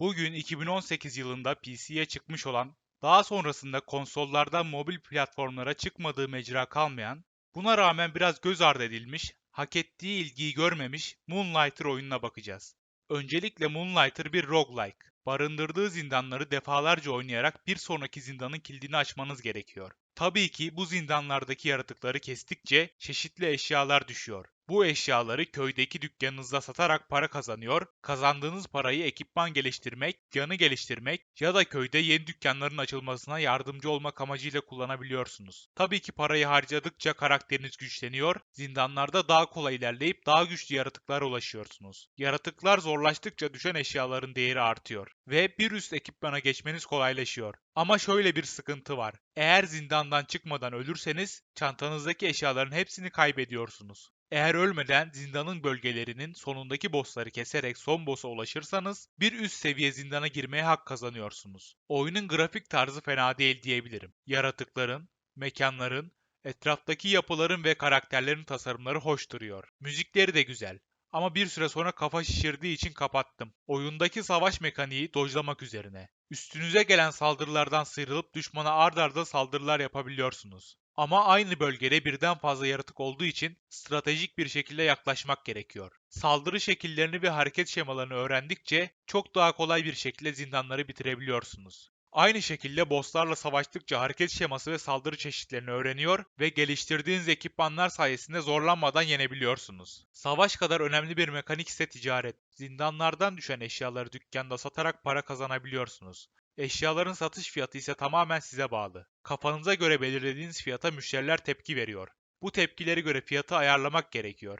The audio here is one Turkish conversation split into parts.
Bugün 2018 yılında PC'ye çıkmış olan, daha sonrasında konsollardan mobil platformlara çıkmadığı mecra kalmayan, buna rağmen biraz göz ardı edilmiş, hak ettiği ilgiyi görmemiş Moonlighter oyununa bakacağız. Öncelikle Moonlighter bir roguelike. Barındırdığı zindanları defalarca oynayarak bir sonraki zindanın kilidini açmanız gerekiyor. Tabii ki bu zindanlardaki yaratıkları kestikçe çeşitli eşyalar düşüyor. Bu eşyaları köydeki dükkanınızda satarak para kazanıyor, kazandığınız parayı ekipman geliştirmek, yanı geliştirmek ya da köyde yeni dükkanların açılmasına yardımcı olmak amacıyla kullanabiliyorsunuz. Tabii ki parayı harcadıkça karakteriniz güçleniyor, zindanlarda daha kolay ilerleyip daha güçlü yaratıklara ulaşıyorsunuz. Yaratıklar zorlaştıkça düşen eşyaların değeri artıyor ve bir üst ekipmana geçmeniz kolaylaşıyor. Ama şöyle bir sıkıntı var. Eğer zindandan çıkmadan ölürseniz çantanızdaki eşyaların hepsini kaybediyorsunuz. Eğer ölmeden zindanın bölgelerinin sonundaki bossları keserek son boss'a ulaşırsanız bir üst seviye zindana girmeye hak kazanıyorsunuz. Oyunun grafik tarzı fena değil diyebilirim. Yaratıkların, mekanların, etraftaki yapıların ve karakterlerin tasarımları hoş duruyor. Müzikleri de güzel. Ama bir süre sonra kafa şişirdiği için kapattım. Oyundaki savaş mekaniği dojlamak üzerine. Üstünüze gelen saldırılardan sıyrılıp düşmana ard arda saldırılar yapabiliyorsunuz. Ama aynı bölgede birden fazla yaratık olduğu için stratejik bir şekilde yaklaşmak gerekiyor. Saldırı şekillerini ve hareket şemalarını öğrendikçe çok daha kolay bir şekilde zindanları bitirebiliyorsunuz. Aynı şekilde bosslarla savaştıkça hareket şeması ve saldırı çeşitlerini öğreniyor ve geliştirdiğiniz ekipmanlar sayesinde zorlanmadan yenebiliyorsunuz. Savaş kadar önemli bir mekanik ise ticaret. Zindanlardan düşen eşyaları dükkanda satarak para kazanabiliyorsunuz. Eşyaların satış fiyatı ise tamamen size bağlı. Kafanıza göre belirlediğiniz fiyata müşteriler tepki veriyor. Bu tepkileri göre fiyatı ayarlamak gerekiyor.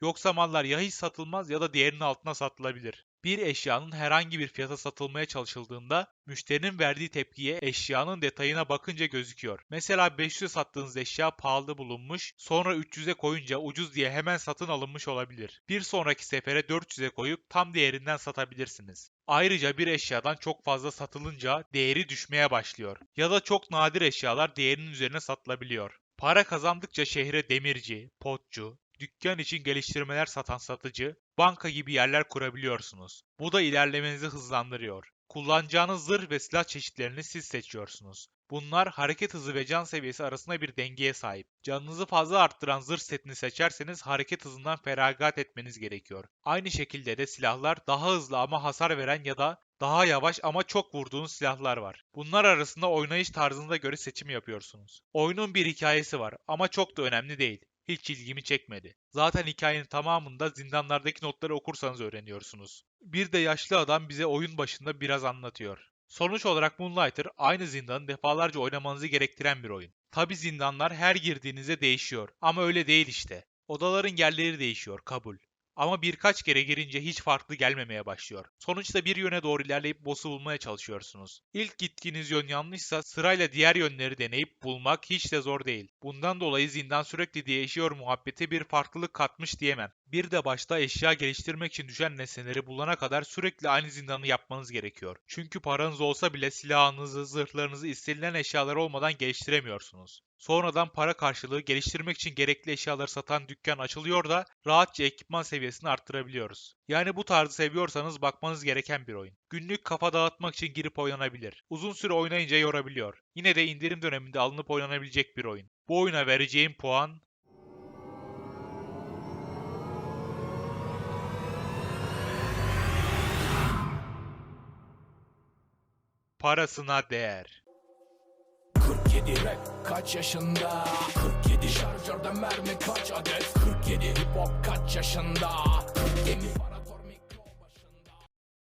Yoksa mallar ya hiç satılmaz ya da değerinin altına satılabilir. Bir eşyanın herhangi bir fiyata satılmaya çalışıldığında müşterinin verdiği tepkiye eşyanın detayına bakınca gözüküyor. Mesela 500'e sattığınız eşya pahalı bulunmuş, sonra 300'e koyunca ucuz diye hemen satın alınmış olabilir. Bir sonraki sefere 400'e koyup tam değerinden satabilirsiniz. Ayrıca bir eşyadan çok fazla satılınca değeri düşmeye başlıyor. Ya da çok nadir eşyalar değerinin üzerine satılabiliyor. Para kazandıkça şehre demirci, potçu, dükkan için geliştirmeler satan satıcı, banka gibi yerler kurabiliyorsunuz. Bu da ilerlemenizi hızlandırıyor. Kullanacağınız zırh ve silah çeşitlerini siz seçiyorsunuz. Bunlar hareket hızı ve can seviyesi arasında bir dengeye sahip. Canınızı fazla arttıran zırh setini seçerseniz hareket hızından feragat etmeniz gerekiyor. Aynı şekilde de silahlar daha hızlı ama hasar veren ya da daha yavaş ama çok vurduğunuz silahlar var. Bunlar arasında oynayış tarzınıza göre seçim yapıyorsunuz. Oyunun bir hikayesi var ama çok da önemli değil hiç ilgimi çekmedi. Zaten hikayenin tamamında zindanlardaki notları okursanız öğreniyorsunuz. Bir de yaşlı adam bize oyun başında biraz anlatıyor. Sonuç olarak Moonlighter aynı zindanı defalarca oynamanızı gerektiren bir oyun. Tabi zindanlar her girdiğinizde değişiyor ama öyle değil işte. Odaların yerleri değişiyor, kabul. Ama birkaç kere girince hiç farklı gelmemeye başlıyor. Sonuçta bir yöne doğru ilerleyip boss'u bulmaya çalışıyorsunuz. İlk gittiğiniz yön yanlışsa sırayla diğer yönleri deneyip bulmak hiç de zor değil. Bundan dolayı zindan sürekli değişiyor muhabbeti bir farklılık katmış diyemem. Bir de başta eşya geliştirmek için düşen nesneleri bulana kadar sürekli aynı zindanı yapmanız gerekiyor. Çünkü paranız olsa bile silahınızı, zırhlarınızı istenilen eşyalar olmadan geliştiremiyorsunuz. Sonradan para karşılığı geliştirmek için gerekli eşyaları satan dükkan açılıyor da rahatça ekipman seviyesini arttırabiliyoruz. Yani bu tarzı seviyorsanız bakmanız gereken bir oyun. Günlük kafa dağıtmak için girip oynanabilir. Uzun süre oynayınca yorabiliyor. Yine de indirim döneminde alınıp oynanabilecek bir oyun. Bu oyuna vereceğim puan parasına değer. 47 rap kaç yaşında? 47 şarjörde mermi kaç adet? 47 hip hop kaç yaşında? 47 para